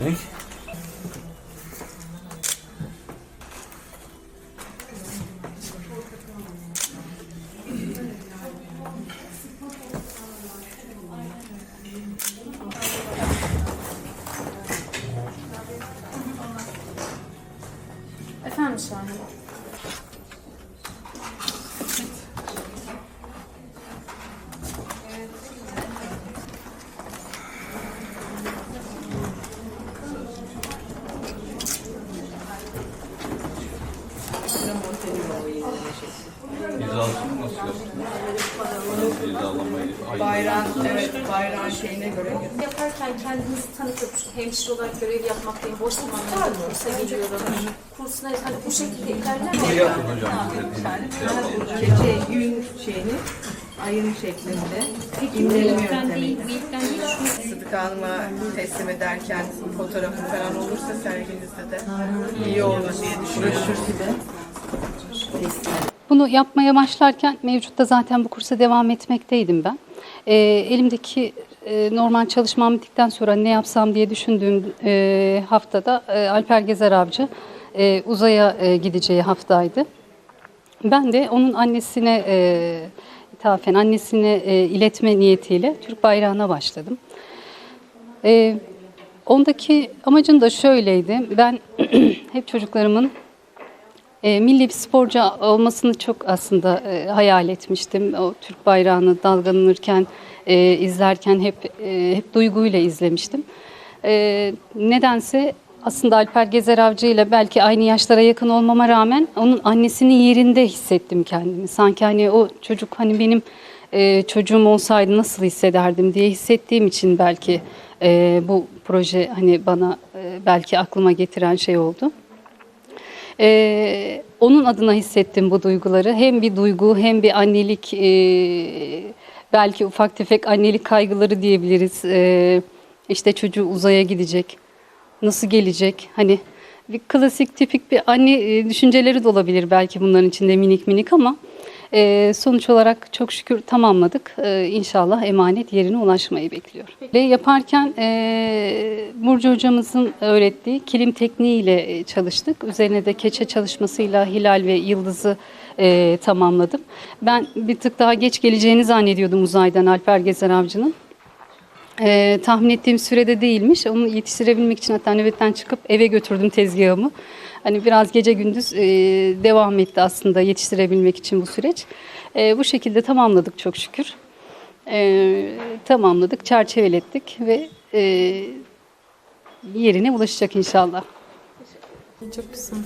Ne? Efendim Şahin. İzasını nasıl yaptın? İzalamayı. Ay, Bayrağın, evet, bayrağın şeyine göre. Yaparken kendinizi tanıtıp hemşire olarak görev yapmaktayım. Boş zamanlarda kursa geliyorum. Kursuna hani bu şekilde ilerler Ne mi? yapın hocam? Şey gün şeyini ayın şeklinde imleli yöntemi. Sıdık Hanım'a teslim ederken fotoğrafı falan olursa serginizde de iyi olur diye düşünüyorum. Bunu yapmaya başlarken mevcutta zaten bu kursa devam etmekteydim ben. Ee, elimdeki e, normal çalışmam bittikten sonra ne yapsam diye düşündüğüm e, haftada e, Alper Gezer Avcı e, uzaya e, gideceği haftaydı. Ben de onun annesine e, ithafen annesine e, iletme niyetiyle Türk bayrağına başladım. E, ondaki amacım da şöyleydi. Ben hep çocuklarımın e, milli bir sporcu olmasını çok aslında e, hayal etmiştim. O Türk bayrağını dalgalanırken, e, izlerken hep e, hep duyguyla izlemiştim. E, nedense aslında Alper Gezer Avcı ile belki aynı yaşlara yakın olmama rağmen onun annesinin yerinde hissettim kendimi. Sanki hani o çocuk hani benim e, çocuğum olsaydı nasıl hissederdim diye hissettiğim için belki e, bu proje hani bana e, belki aklıma getiren şey oldu. Ee, onun adına hissettim bu duyguları. Hem bir duygu hem bir annelik, e, belki ufak tefek annelik kaygıları diyebiliriz. Ee, işte çocuğu uzaya gidecek, nasıl gelecek? Hani bir klasik tipik bir anne e, düşünceleri de olabilir belki bunların içinde minik minik ama e, sonuç olarak çok şükür tamamladık. E, inşallah emanet yerine ulaşmayı bekliyor. Ve yaparken e, Burcu hocamızın öğrettiği kilim tekniğiyle e, çalıştık. Üzerine de keçe çalışmasıyla hilal ve yıldızı e, tamamladım. Ben bir tık daha geç geleceğini zannediyordum uzaydan Alper Gezer Avcı'nın. Ee, tahmin ettiğim sürede değilmiş. Onu yetiştirebilmek için hatta nöbetten çıkıp eve götürdüm tezgahımı. Hani biraz gece gündüz e, devam etti aslında yetiştirebilmek için bu süreç. E, bu şekilde tamamladık çok şükür. E, tamamladık, çerçevelettik ve e, yerine ulaşacak inşallah. Çok güzel.